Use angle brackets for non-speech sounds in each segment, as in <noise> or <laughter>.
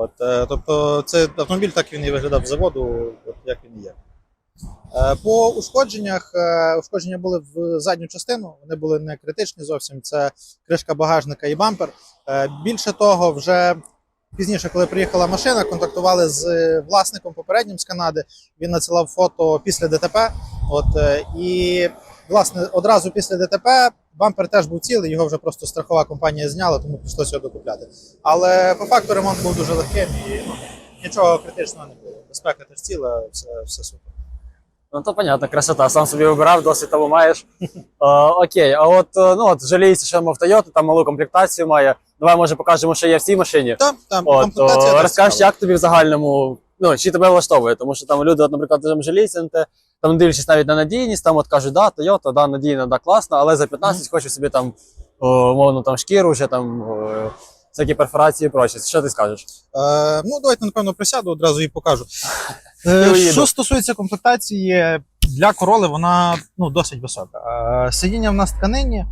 От, е, тобто, це автомобіль так він і виглядав з заводу, от як він є. Е, По ушкодженнях, е, ушкодження були в задню частину, вони були не критичні зовсім. Це кришка багажника і бампер. Більше того, вже пізніше, коли приїхала машина, контактували з власником попереднім з Канади. Він надсилав фото після ДТП. От і власне одразу після ДТП бампер теж був цілий, його вже просто страхова компанія зняла, тому прийшлося його докупляти. Але по факту ремонт був дуже легким і ну, нічого критичного не було. Безпека теж ціла, все, все супер. Ну то понятно, красота. Сам собі вибирав, досвід того маєш. <laughs> Е, окей, а от е, ну от жаліється, що мав Toyota, там малу комплектацію має. Давай може покажемо, що є в цій машині. Там, там От, комплектація о, теж розкажеш, цікава. як тобі в загальному, ну, чи тебе влаштовує, тому що там люди, от, наприклад, там жаліються на те, там дивлячись навіть на надійність, там от кажуть, да, Toyota, да, надійна, да, класна, але за 15 хочу собі там, о, умовно, там шкіру, ще там о, всякі перфорації і прочі. Що ти скажеш? Е, ну, давайте, напевно, присяду, одразу і покажу. <laughs> Е, що стосується комплектації, для короли вона ну, досить висока. Е, сидіння в нас тканині, е,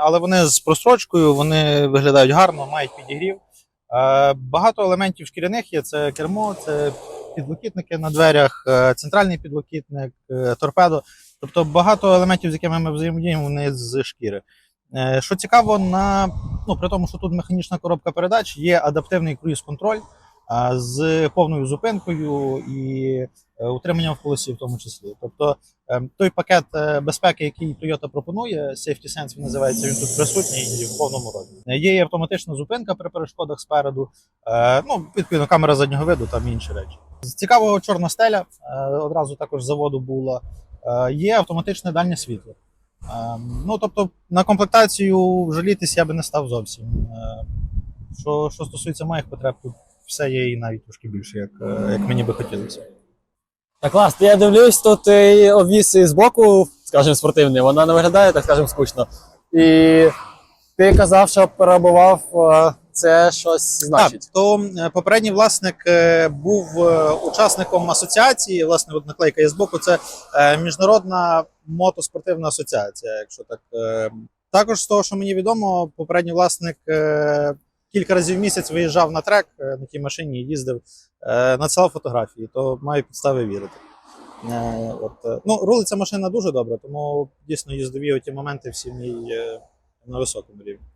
але вони з просрочкою, вони виглядають гарно, мають підігрів. Е, багато елементів шкіряних є: це кермо, це підлокітники на дверях, е, центральний підлокітник, е, торпедо. Тобто багато елементів, з якими ми взаємодіємо, вони з шкіри. Що цікаво, на ну при тому, що тут механічна коробка передач, є адаптивний круїз-контроль з повною зупинкою і е, утриманням в полосі, в тому числі. Тобто е, той пакет е, безпеки, який Toyota пропонує, Safety Sense він називається, він тут присутній і в повному. Е, Є і автоматична зупинка при перешкодах спереду. Ну, відповідно, камера заднього виду, там інші речі. З цікавого чорна стеля одразу також заводу була. Є автоматичне дальнє світло. Ну, тобто, на комплектацію жалітись я би не став зовсім. Що, що стосується моїх потреб, тут все є і навіть трошки більше, як, е, як мені би хотілося. Так, клас, я дивлюсь, тут і обвіс з боку, скажімо, спортивний, вона не виглядає, так скажемо, скучно. І ти казав, що перебував, е, це щось значить. Так, то попередній власник е, був учасником асоціації. Власне, от наклейка є збоку. Це міжнародна мотоспортивна асоціація. Якщо так також з того, що мені відомо, попередній власник кілька разів в місяць виїжджав на трек е, на тій машині, їздив, е, надсилав фотографії, то маю підстави вірити. Е, От, ну, рулиться машина дуже добре, тому дійсно їздові оті моменти всі в ній на високому рівні.